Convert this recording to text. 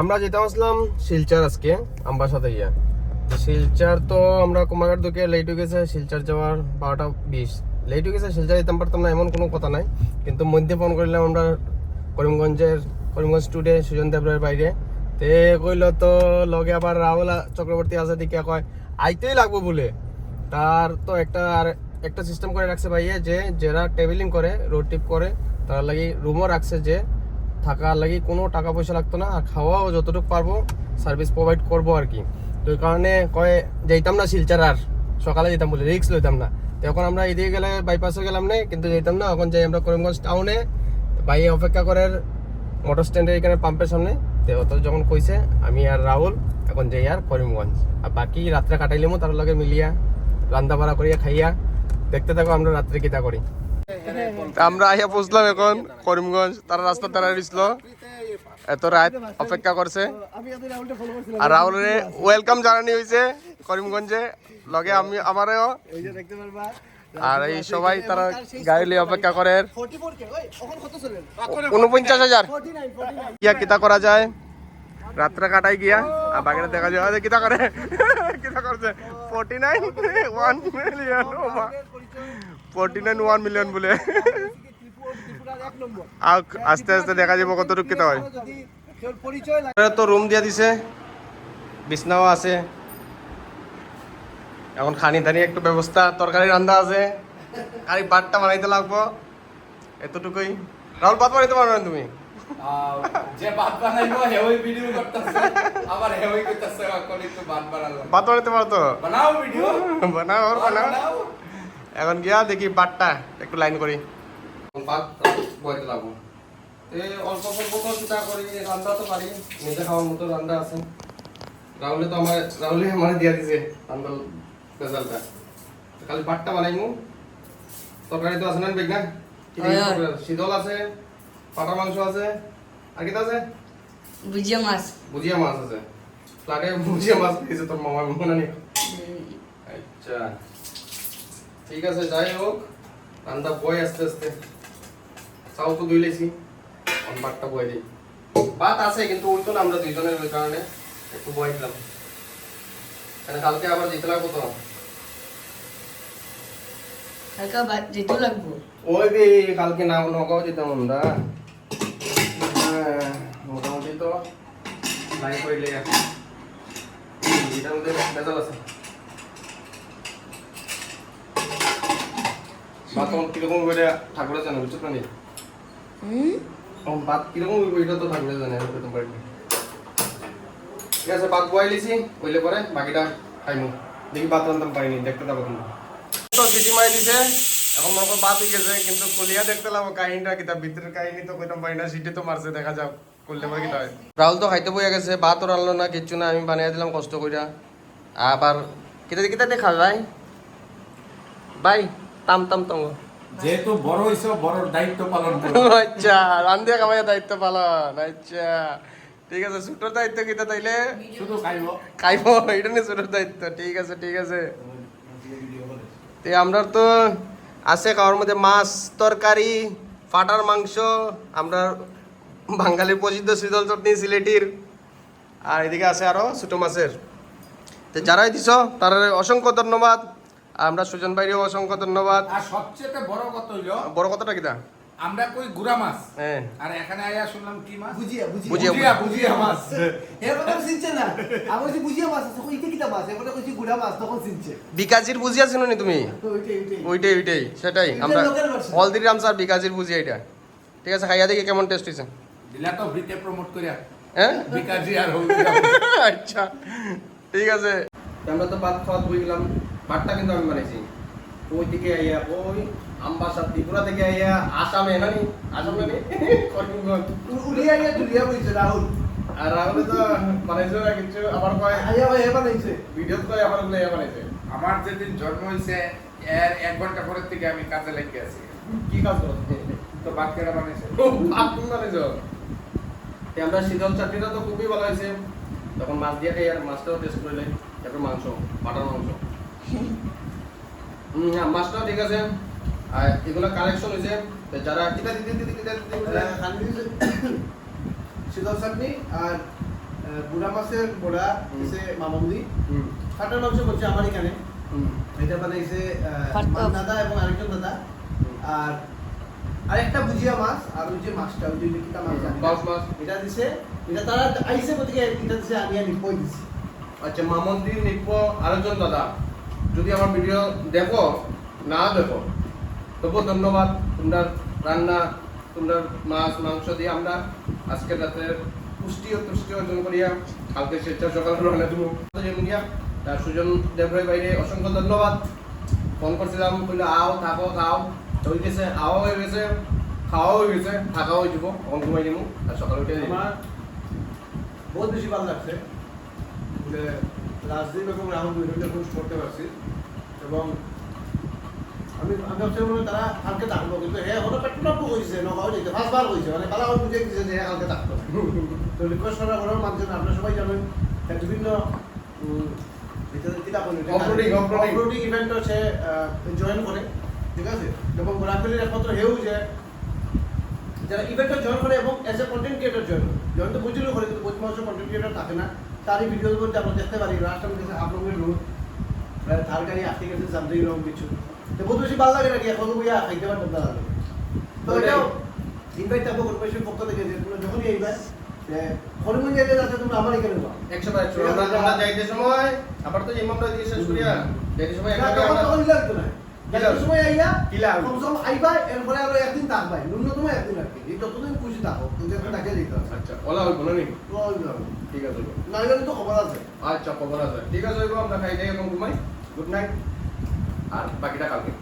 আমরা যেতে আসলাম শিলচর আজকে আমবাসাতে গিয়া। তো শিলচর তো আমরা কুমারঘাট ঢুকে লেট হয়ে গেছে, শিলচর যাওয়ার বারোটা বিশ। লেট হয়ে গেছে, শিলচর যেতাম পারতাম না, এমন কোনো কথা নাই। কিন্তু মধ্যে ফোন করলাম আমরা করিমগঞ্জের, করিমগঞ্জ টুডে সুজন দেবরের বাইরে। তে কইল তো, লগে আবার রাহুল চক্রবর্তী আছে দিকে কয়, আইতেই লাগবো বলে। তার তো একটা, আর একটা সিস্টেম করে রাখছে ভাইয়া যে, যারা ট্রাভেলিং করে রোড ট্রিপ করে, তার লাগে রুমও রাখছে যে থাকার লাগি কোনো টাকা পয়সা লাগতো না, আর খাওয়াও যতটুকু পারব সার্ভিস প্রোভাইড করব আর কি তো এই কারণে কয়ে যাইতাম না শিলচার আর, সকালে যেতাম বলে রিক্স লইতাম না। তো এখন আমরা এদিকে গেলে বাইপাসে গেলাম না, কিন্তু যেতাম না, এখন যাই আমরা করিমগঞ্জ টাউনে ভাই অপেক্ষা করে মোটর স্ট্যান্ডের এখানে পাম্পের সামনে, তো অত যখন কইছে, আমি আর রাহুল, এখন যাই আর করিমগঞ্জ। আর বাকি রাত্রে কাটাইলেমো তার লগে মিলিয়া রান্না বাড়া করিয়া খাইয়া, দেখতে থাকো আমরা রাত্রে কিতা করি। আমরা আইয়া পৌঁছলাম এখন করিমগঞ্জ, তারা রাস্তা তারা দিছিল এত রাত অপেক্ষা করছে। আর রাহুলের ওয়েলকাম জানানি হয়েছে করিমগঞ্জে। লগে আমি, আমারও। আর এই সবাই তারা গাড়ি লিয়ে অপেক্ষা করে। উনপঞ্চাশ হাজার। ইয়া কিতা করা যায়? রাত্রে কাটাই গিয়া, আর বাকিটা দেখা যায় কিতা করে? কিতা করছে? Forty nine one million forty nine one million বলে আস্তে আস্তে দেখা যাব কতটুকু কিতা হয়। তো রুম দিয়া দিছে বিছনাও আছে। এখন খানি দানি একটু ব্যবস্থা তরকারি রান্না আছে। খালি বাটটা বানাইতে লাগবো এতটুকুই। রাহুল ভাত বানাইতে পারবে না তুমি? যে ভাত বানাইবো হেওই ভিডিও করতেছে। আবার হেওই করতেছে এখন একটু ভাত বানালাম? ভাত বানাইতে পারতো বানাও ভিডিও বানাও ওর বানাও। এখন গিয়া দেখি বাটটা একটু লাইন করি। ভাত বইতে লাগবো। এই অল্প স্বল্প তো চিন্তা করি রান্না তো পারি নিজে খাওয়ার মতো রান্না আছে। রাহুলে তো আমার রাহুলে আমার দিয়া দিছে রান্না রেজাল্টটা খালি বাটটা বানাইমু। তরকারি তো আছে না বেগ না শীতল আছে পাটা মাংস আছে। আর কি আছে? বুঝিয়া মাছ। ভুজিয়া মাছ আছে। ফ্লাটে ভুজিয়া মাছ পেয়েছে তোর মামা মনে নেই? আচ্ছা। ঠিক আছে যাই হোক রান্না বই আস্তে আস্তে। চাও তো ধুই লেছি অন ভাতটা বই দিই? ভাত আছে কিন্তু ওই তো না আমরা দুইজনের ওই কারণে একটু বই দিলাম। কারণ কালকে আবার যেতে লাগবো তো? হালকা ভাত যেতে লাগবো। ওই বে কালকে না নগাঁও যেতাম আমরা। হ্যাঁ, মোটামুটি তো নাই করিলে এটার মধ্যে ভেজাল আছে। ভাত তখন কীরকম করে ঠাকুরে জানে বুঝছ না হুম? তখন ভাত কীরকম এটা তো ঠাকুরে জানে আমি করতে পারি ঠিক আছে ভাত লিছি কইলে পরে বাকিটা খাইমু। দেখি ভাত রান্তাম পারিনি দেখতে যাব কিন্তু তো সিটি মারি দিছে এখন মনে করো বাদ হয়ে গেছে কিন্তু কলিয়া দেখতে লাগবো কাহিনীটা কিতা ভিতরের কাহিনী তো কইতাম পারি না সিটি তো মারছে দেখা যাক করলে পরে হয়। রাহুল তো খাইতে বইয়া গেছে ভাতও রান্নলো না কিচ্ছু না আমি বানিয়ে দিলাম কষ্ট কইরা। আবার কিতা কিতা দেখা যায় ভাই তাম তাম তাম। যেহেতু বড় হইছো বড় দায়িত্ব পালন করো। আচ্ছা রান্ধে কামাইয়া দায়িত্ব পালন আচ্ছা। ঠিক আছে ছোটর দায়িত্ব কিতা তাইলে? শুধু খাইব। খাইব এটা নিয়ে ছোটর দায়িত্ব। ঠিক আছে ঠিক আছে। তে আমরা তো আছে খাওয়ার মধ্যে মাছ তরকারি ফাটার মাংস আমরা বাঙালির প্রসিদ্ধ শীতল চটনি সিলেটির। আর এদিকে আছে আরও ছোট মাছের। তো যারাই দিছ তার অসংখ্য ধন্যবাদ। আমরা সুজন ভাইরেও অসংখ্য ধন্যবাদ। আর সবচেয়ে বড় কথা হইল বড় কথাটা কিটা আমরা কই গুড়া মাছ। হ্যাঁ। আর এখানে আয়া শুনলাম কি মাছ? বুঝিয়া বুঝিয়া। বুঝিয়া। বুঝিয়া বুঝিয়া। মাছ। এর কথা চিনছে না। আমি বলছি বুঝিয়া মাছ আছে ইটা কিটা মাছ? এবার কইছি গুড়া মাছ তখন চিনছে। বিকাজির বুঝিয়া ছিল নি তুমি তো ওইটাই ওইটাই। সেটাই। আমরা। হলদিরাম স্যার বিকাজির বুঝি এটা। ঠিক আছে খাইয়া দেখি কেমন টেস্ট হয়েছে দিলা তো ভিতে প্রমোট করিয়া। হ্যাঁ? বিকাজি আর হলদিরাম আচ্ছা ঠিক আছে। আমরা তো ভাত খাওয়া ধুই গেলাম। ভাতটা কিন্তু আমি বানাইছি। ওই দিকে আইয়া ওই আমবাসা ত্রিপুরা থেকে আইয়া আসামে নানি? আসাম নানি? করিমগঞ্জ। উড়িয়া ইয়া দুলিয়া বইছে রাহুল। আর রাহুলে তো বানাইছে না কিছু আবার কয়? আইয়া ভাই এবার নাইছে ভিডিও কয় আবার বলে বানাইছে? আমার যেদিন জন্ম হয়েছে এর এক ঘণ্টা পরের থেকে আমি কাজে লেগে আছি। কি কাজ করো? তো ভাত কেনা বানাইছে। আপনি বানাইছো? তে আমরা শীতল চাটনিটা তো খুবই ভালো হয়েছে। তখন মাছ দিয়ে খাই আর মাছটাও টেস্ট করলে তারপর মাংস বাটার মাংস। হ্যাঁ ঠিক আছে। আর এগুলো কালেকশন হয়েছে। যারা কিটা দিতে দিতে কিটা দিতে শীতল চাটনি আর বুড়া মাছের বড়া হচ্ছে মামন্দি। কাটার মাংস করছে আমার এখানে। এটা বানাইছে দাদা এবং আরেকজন দাদা। আর আরেকটা ভুজিয়া মাছ আর ওই যে মাছটা ওই যে কিটা মাছ জানি মাছ। এটা দিছে এটা তারা আইসে গতিকে এটা দিছে আমি আর নিপই দিছি। আচ্ছা মামন্দির নিপ্প আরেকজন দাদা। যদি আমার ভিডিও দেখো, না দেখো তবু ধন্যবাদ। তোমরা রান্না, তোমরা মাছ, মাংস দিয়ে আমরা আজকে রাতে পুষ্টি ও তুষ্টি অর্জন করিয়া কালকে স্বেচ্ছা সকালে রান্না দেবো। যেমনিয়া তার সুজন দেবরাই বাইরে অসংখ্য ধন্যবাদ। ফোন করছিলাম বলল আও, থাকো, খাও। হয়ে গেছে আও হয়ে গেছে, খাওয়াও হয়ে গেছে, থাকাও হয়ে যাব। অন ঘুমাই যাব আর সকালে উঠে আমার বহুত বেশি ভালো লাগছে। রাজদীপ এবং রাহুল দুজনকে পোস্ট করতে পারছি। এবং আমি আমি ভাবছিলাম মানে তারা কালকে থাকব কিন্তু হে হলো পেট্রোল কইছে নগাঁও যেতে পাঁচবার কইছে মানে তারা আমার বুঝে দিয়েছে যে হে কালকে থাকতো তো রিকোয়েস্ট করার পরেও মানছেন আপনারা সবাই জানেন বিভিন্ন সে জয়েন করে ঠিক আছে? এবং গোলাপলির একমাত্র হেউ যে যারা ইভেন্টে জয়েন করে এবং as a content creator join করে। জয়েন তো বুঝলেও করে কিন্তু বহুত মানুষ কন্টেন্ট ক্রিয়েটর থাকে না। তারই ভিডিওর মধ্যে আমরা দেখতে পারি। লাস্ট আমি দেখছি আপনাদের রুট থার গাড়ি আসতে গেছে সামথিং এরকম কিছু। তো বহুত বেশি ভালো লাগে নাকি? এখন বইয়া খাইতে পারতাম না। তো এটাও ইনভাইট থাকব কর্পোরেশন পক্ষ থেকে যে তোমরা যখনই এইবার হরিমন যাতে তোমরা আমার এখানে পাও? একশো বার আমরা যাইতে সময় আবার তো ইমামটা দিয়ে শেষ করিয়া যাইতে সময় তখন লাগতো না। লাগতো? সময় আইয়া কি লাগতো? কমসে কম আইবা এরপরে আরও একদিন থাকবাই ন্যূনতম একদিন আর কি যতদিন খুশি থাকো এখন তাকে দিতে হবে। আচ্ছা ওলা হইব না নি ঠিক আছে। না গেলে তো খবর আছে। আচ্ছা খবর আছে। ঠিক আছে আমরা খাই যাই এখন ঘুমাই। গুড নাইট আর বাকিটা কালকে।